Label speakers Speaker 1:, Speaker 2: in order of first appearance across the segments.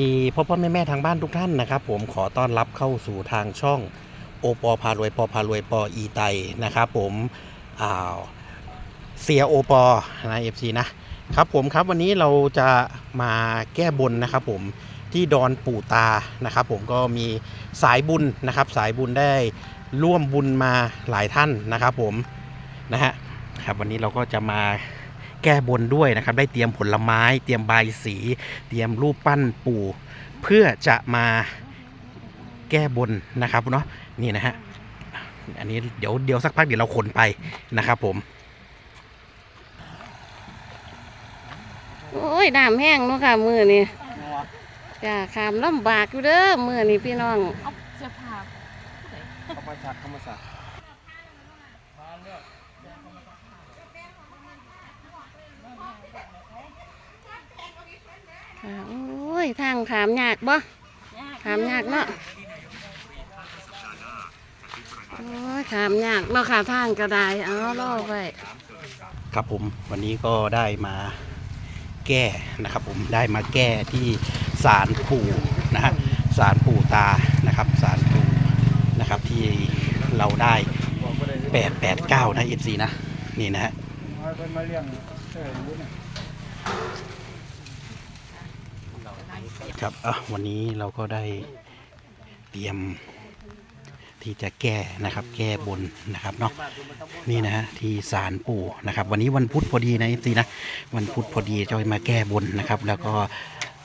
Speaker 1: ดีพ่อพ่อแม่แม่ทางบ้านทุกท่านนะครับผมขอต้อนรับเข้าสู่ทางช่องโอปอพารวยปอพารวยปออีไตนะครับผมอ่าเสียโอปอนะเอฟซีนะครับผมครับวันนี้เราจะมาแก้บนนะครับผมที่ดอนปู่ตานะครับผมก็มีสายบุญนะครับ สายบุญได้ร่วมบุญมาหลายท่านนะครับผมนะฮะครับวันนี้เราก็จะมา แก้บนด้วยนะครับ ได้เตรียมผลไม้ เตรียมใบายสี เตรียมรูปปั้นปู่ เพื่อจะมาแก้บนนะครับเนาะนี่นะฮะอันนี้เดี๋ยวเดี๋ยวสักพักเดี๋ยวเราขนไปนะครับผม
Speaker 2: โอ้ยน้ำแห้งเนาะค่ะมือนี่จ้าขามลำบากอยู่เด้อมือนี่พี่น้อง
Speaker 3: เอาเสื้อผ้า
Speaker 4: ธรรมศาสตร์ธรรมศาสต
Speaker 2: ค่ะโอ้ยทางขามยากบ่ขามยากเนาะโอ้ยขามยากเนาะค่ะทางก็ได้เอาล่อไว้
Speaker 1: ครับผมวันนี้ก็ได้มาแก้นะครับผมได้มาแก้ที่ศาลปู่นะฮะศาลปู่ตานะครับศาลปู่นะครับที่เราได้889นะเอฟซีนะนี่นะฮะ
Speaker 4: มาเป็ นมาเลี้ยงเออรู้เนี่ย
Speaker 1: ครับอะวันนี้เราก็ได้เตรียมที่จะแก้นะครับ แก้บนนะครับเนาะนี่นะฮะที่ศาลปู่นะครับ วันนี้วันพุธพอดีนะทีนะวันพุธพอดีจะมาแก้บนนะครับ แล้วก็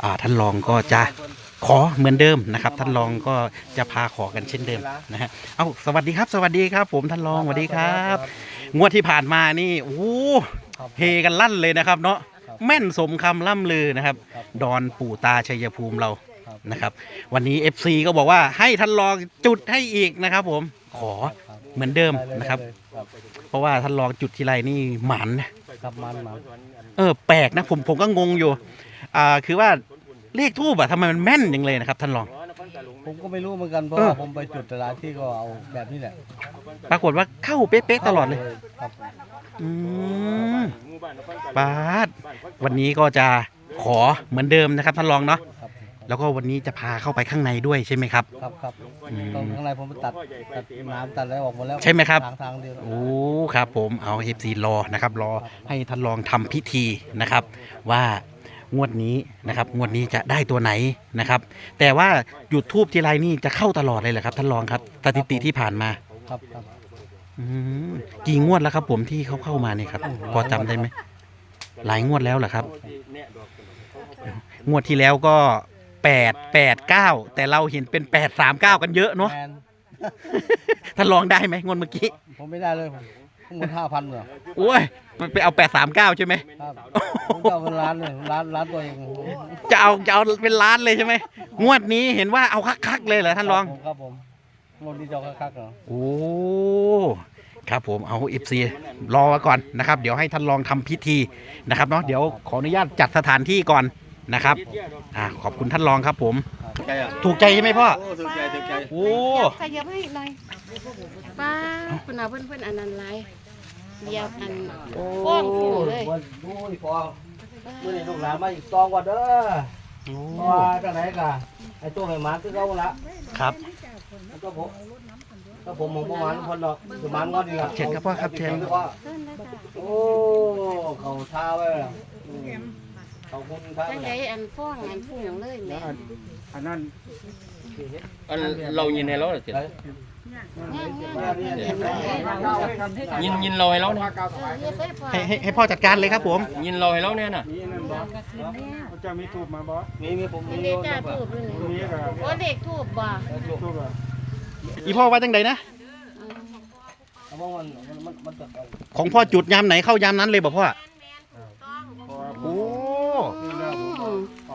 Speaker 1: อ่าท่านรองก็จะขอเหมือนเดิมนะครับ ท่านรองก็จะพาขอกันเช่นเดิมนะฮะเอาสวัสดีครับ สวัสดีครับ ผมท่านรองสวัสดีครับ งวดที่ผ่านมานี่โอ้โหเฮกันลั่นเลยนะครับเนาะ แม่นสมคำล่ำลือนะครับ ดอนปู่ตาชัยภูมิเรานะครับ วันนี้ FC ก็บอกว่าให้ท่านรองจุดให้อีกนะครับ ผมขอเหมือนเดิมนะครับ เพราะว่าท่านรองจุดทีไรนี่หมันนะ
Speaker 4: ครับมันมัน
Speaker 1: เออแปลกนะผมผมก็งงอยู่อ่าคือว่าเลขทูบอะทำไมมันแม่นอย่างเลยนะครับ ท่านรอง
Speaker 4: ผมก็ไม่รู้เหมือนกันเพราะ
Speaker 1: เออ
Speaker 4: ว่าผมไปจุดแต่ละที่ก็เอาแบบนี้แหละ
Speaker 1: ปรากฏว่าเข้าเป๊ะๆตลอดเลย
Speaker 4: ครับ
Speaker 1: อืมปาดวันนี้ก็จะขอเหมือนเดิมนะครับท่านรองเนาะ
Speaker 4: ครับ
Speaker 1: แล้วก็วันนี้จะพาเข้าไปข้างในด้วยใช่ไหมครับ
Speaker 4: ครับครับ
Speaker 1: อืม
Speaker 4: ตรงข้างในผมไปตัดตัดน้ำตัดอะไรออกหมดแล้ว
Speaker 1: ใช่ไหมครับ
Speaker 4: ทางทางเดียว
Speaker 1: โอ้ครับผมเอาเอฟซีรอนะครับรอให้ท่านรองทำพิธีนะครับ ว่างวดนี้นะครับงวดนี้จะได้ตัวไหนนะครับ แต่ว่าหยุดทูบทีไรนี่จะเข้าตลอดเลยเหรอครับท่านรองครับสถิติที่ผ่านมา
Speaker 4: ครับครับ
Speaker 1: อืมกี่งวดแล้วครับ ผมที่เขาเข้ามาเนี่ยครับ พอจำได้ไหมหลายงวดแล้วเหรอครับ งวดที่แล้วก็แปดแปดเก้าแต่เราเห็นเป็นแปดสามเก้ากันเยอะเนาะ
Speaker 4: แมน
Speaker 1: ท่านรองได้ไหมงวดเมื่อกี้
Speaker 4: ผมไม่ได้เลยผมผมหมดห้าพันเหรอ
Speaker 1: โอ้ยมันไปเอาแปดสามเก้าใช่ไหม
Speaker 4: ครับผมจะเอาเป็นร้านเลยร้านร้านตัวเอง
Speaker 1: จะเอาจะเอาเป็นล้านเลยใช่ไหมงวดนี้เห็นว่าเอาคักๆเลยเหรอท่านรอง
Speaker 4: ครับผม งวดนี้จะเอาคักๆเหรอ
Speaker 1: โอ้ครับผมเอาเอฟซีรอไว้ก่อนนะครับ เดี๋ยวให้ท่านรองทำพิธีนะครับเนาะเดี๋ยวขออนุญาตจัดสถานที่ก่อนนะครับอ่าขอบคุณท่านรองครับผม
Speaker 4: ใช่อะ
Speaker 1: ถูกใจใช่ไหมพ่อ
Speaker 4: โอ้ถูกใจถูกใจ
Speaker 1: โอ้
Speaker 2: ขยับให้หน่อยป้าคุณเอาเพื่อนเพื่อนๆอันนั้นไรเดียวอันฟ้องฟูเลย
Speaker 4: วันดูอีกฟองมื่อนี้ลูกหลานมาอีกซองก่อนเด้อว่าจังไหนกะไอ้ตัวให้หมาคือเขาละ
Speaker 1: ครับ
Speaker 4: แล้วก็ผมก็ผมมองประมาณคนดอกคือมันก็ดีละ
Speaker 1: เชิญครับพ่อครับเชิญ
Speaker 2: เพิ่นนะจ้ะ
Speaker 4: โอ้เขาท่าไว้ละอืมเขาคุณท่า
Speaker 2: จัง
Speaker 4: ไว้
Speaker 2: ได
Speaker 4: ละ
Speaker 2: อันฟ้องอันฟูงเลยแม่
Speaker 4: อันนั้น
Speaker 5: อันเรายินให้เราเลยสิ
Speaker 4: ไป
Speaker 2: ย่างา
Speaker 4: มงามเฮ็ดยิ
Speaker 5: นยินเราให้เราเนี่ย
Speaker 2: ได้พอ
Speaker 1: ให้ให้ให้พ่อจัดการเลยครับผม
Speaker 5: ยินเราให้เราเนี่ยน่ะ
Speaker 6: นี่นั่นบอสจะมีทูบมาบอส
Speaker 4: มีมีผม
Speaker 2: มี
Speaker 4: มี
Speaker 2: เดจ้าทูบด้วยนี่
Speaker 6: มีกับ
Speaker 2: โอ้เด็กทูบบ่
Speaker 6: ทูบอะ
Speaker 1: อีพ่อว่าจังไดนะ
Speaker 4: เอาว่ามันมันมันจะ
Speaker 1: ของพ่อจุดยามไหนเข้ายามนั้นเลยบอกพ่อ
Speaker 6: เพราะว่าผ
Speaker 1: โอ้
Speaker 6: มที่แล้วผมก็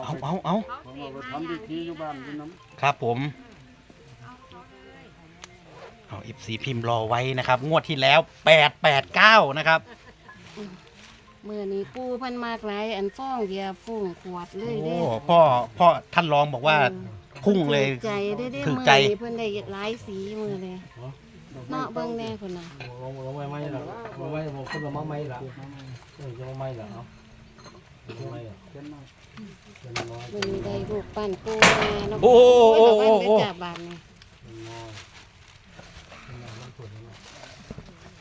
Speaker 1: เอาเอาเอา
Speaker 6: ผมเอาไปทำพิธีอยู่บ้านพี่น้ำ
Speaker 1: ครับผมเอาอิฟซีพิมพ์รอไว้นะครับ งวดที่แล้วแปดแปดเก้านะครับ
Speaker 2: มื้อนี้ปูเพิ่นมากหลายอันฟ้องเดียวฟุ้งขวดเลย
Speaker 1: โอ้
Speaker 2: เด้
Speaker 1: พ่อพ่อท่านรองบอกว่า พุ่งเลย
Speaker 2: ถูกใจได้ได้
Speaker 1: ถูก
Speaker 2: มื้อ
Speaker 1: ใจ
Speaker 2: นี้เพิ่นได้หลายสีมื้อเลยเนาะเบิ่งแน่พุ่นน่ะ
Speaker 4: ลงลงไม่ไม่ละลงไม่ผมขึ้นลงมาไม่ละเออจะมาไม่ละเอาไม่ละ
Speaker 6: เขียนมา
Speaker 4: เป็นน้อย
Speaker 2: มือนี้ได้รูปปั้นปูนาเนาะ
Speaker 1: โอ้โอ้โอ้โอ้
Speaker 2: โอ้
Speaker 1: โอ้
Speaker 2: ยระวังเด้อจ้าบานนี่
Speaker 4: เป็นน้อยเป็นน้อยมันสวยนะ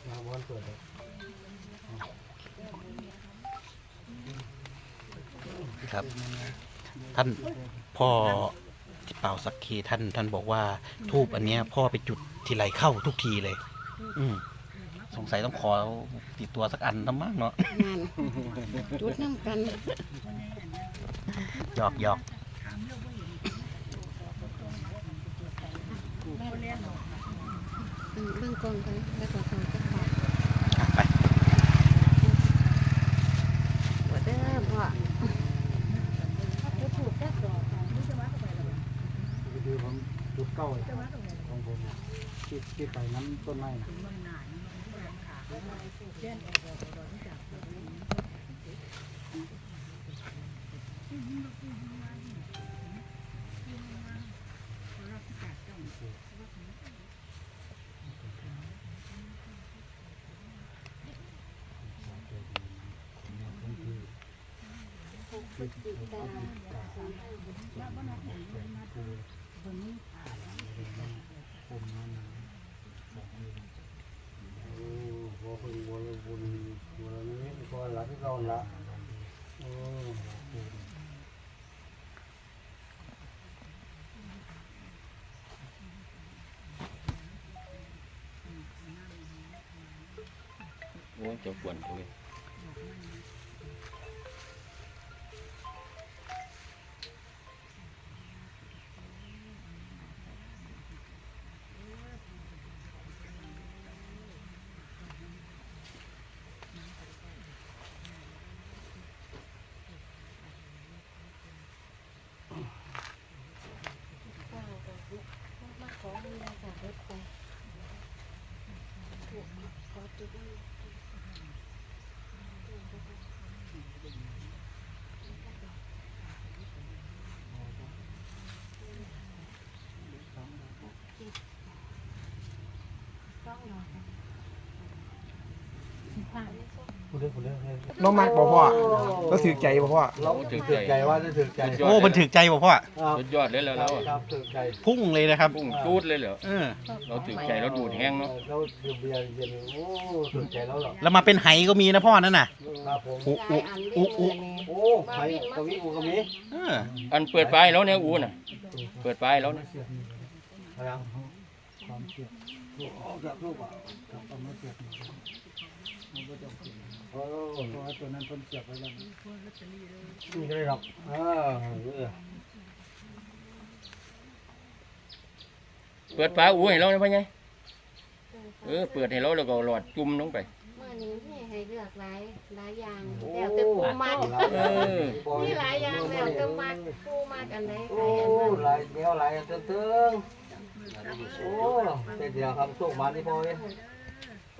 Speaker 4: มาบอลสวยเลย
Speaker 1: ครับ ท่านพ่อที่ เป่าสักคีท่านท่านบอกว่าทูบอันเนี้ยพ่อไปจุดทีไรเข้าทุกทีเลย อืมสงสัยต้องขอติดตัวสักอันทั้งมากเนาะ
Speaker 2: นั่นจุดน้ำกัน
Speaker 1: หยอกหยอก
Speaker 2: อืมเบื้องกองกันแล้วก็เขาก็ขอ
Speaker 1: อะไป
Speaker 2: หัวเด้อพ่อ
Speaker 4: คือผมจุดเก้าเลยของผมที่ที่ไปน้ำต้นไม้นะโอ้ โหเป็นบัวเลยบุญบัวนี้บัวหลักที่เราละโอ้
Speaker 5: โอ้ยเจ้าควรตัวเอง
Speaker 4: คุณเล่นคุณเล่น
Speaker 3: น้องมักบอกพ่อแล้วถือใจบอกพ่อ
Speaker 4: เราถือใจว่าจะถือใจ
Speaker 1: โอ้มันถึกใจบอกพ่อ
Speaker 5: สุดยอดเลยแล้วเราอะ
Speaker 4: ครับถือใจ
Speaker 1: พุ่งเลยนะครับ
Speaker 5: พุ่งจูดเลยเหรอ
Speaker 1: เออ
Speaker 5: เราถึกใจเราดูดแห้งเนาะ
Speaker 4: เราถือเบียร์เย็นโอ้ถือใจแล้วหรอ
Speaker 1: แล้วมาเป็นไหก็มีนะพ่อนั่นน่ะ
Speaker 4: ครับผม
Speaker 1: อุอุอุอุ
Speaker 4: โอ้ไผ่กวีอูกวี
Speaker 1: เออ
Speaker 5: อันเปิดไฟแล้วเนี่ยอูน่ะ เปิดไฟแล้วนะ
Speaker 4: อะไรความเจ็บลูกออกจากลูกอะเอามาเจ็บโอ้ตัวนั้นคนเจ็บไปแล้วนี่ก็ได้หรอกอ่าเออ
Speaker 5: เปิดไฟอูให้เราเนี่ยพ่อไงเออเปิดให้เราแล้วก็หลอดจุ่มลงไป
Speaker 2: เมื่อนี้ให้ให้เลือกหลายหลายอย่างแล้วแต่ปูมาก
Speaker 5: เออ
Speaker 2: มีหลายอย่างแล้วแต่มากปูมากอันใดใคร
Speaker 4: โอ้
Speaker 2: อันนั้น
Speaker 4: หลายเดียวหลายเติมเติมโอ้แต่เดียวครับโชคมาที่พ่อเอง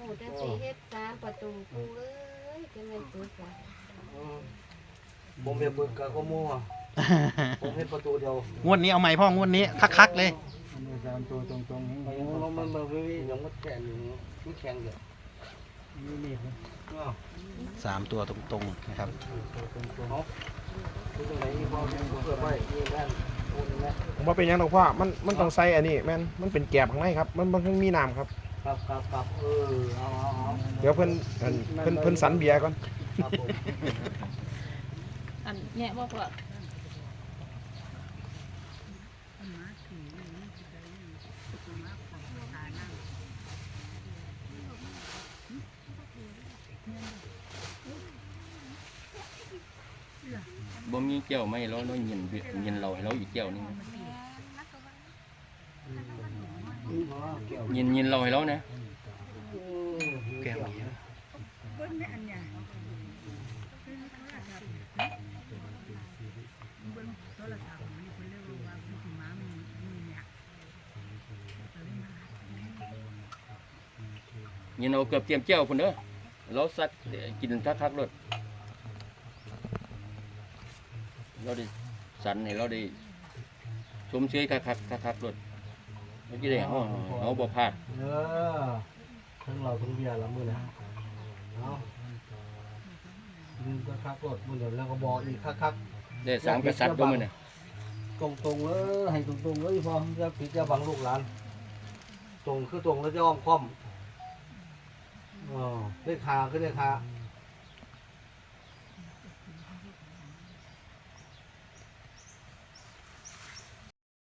Speaker 2: ปูจังสีเฮ็ดสามประตูปูเอ้ยจะเป็นตัวสาม
Speaker 4: ผมเห็นปืนกับข้อมูลผมเห็นประตูเดียว
Speaker 1: งวดนี้เอาไหมพ่องวดนี้คักๆเลย
Speaker 6: มันสามตัวตรงๆนี่
Speaker 4: มันมันมันมันยังมันแข็งอยู่มันแข็งเดียว
Speaker 6: นี่นี่นะ
Speaker 4: อ้าว
Speaker 1: สามตัวตรงๆนะครับ
Speaker 6: ตัวตรง
Speaker 4: เนาะคือตรงไหนที่พ่อยังเปิดไว้ที่แม่นโอ้ยแม่
Speaker 3: ผมว่าเป็นหยังหรอกพ่อมันมันต้องใส่อันนี้แม่นมันเป็นแกบข้างในครับ มันมันเพิ่งมีน้ำครับ
Speaker 4: ครับครับครับเออเอาเอาเอา
Speaker 3: เดี๋ยวเพิ่นอันเพิ่นเพิ่นสันเบียร์ก่อน
Speaker 4: ครับผม
Speaker 7: อันเนี่ยบอกว่า
Speaker 5: บ่มีแก้วไหมเราเราเย็นเบียเย็นเราให้เราอีกแก้วหนึง เย็นเย็นเราให้เรานะ
Speaker 1: แก้วนี้
Speaker 5: เย็นเอาเกือบเตรีย มแก้วพุ่นเด้อเราสักกินคักๆรถเราได้สันให้เราได้ชมเชยคักๆคักๆรถเราจะได้เฮาเฮาบ่พลาด
Speaker 4: เออทั้งเราทั้งเบียร์ละมือนะเอาลืมก็คักรถมือเดี๋ยวแล้วก็บอกอีกคักคัก
Speaker 5: ได้สามกษัตริย์ด้วยมันเนี่ย
Speaker 4: ตรงตรงๆเลยให้ตรงตรงๆเลยพอจะผิดจะบังลูกหลาน ตรงคือตรงแล้วจะอ้อมค้อมอ๋อเลขหาคือเลขหา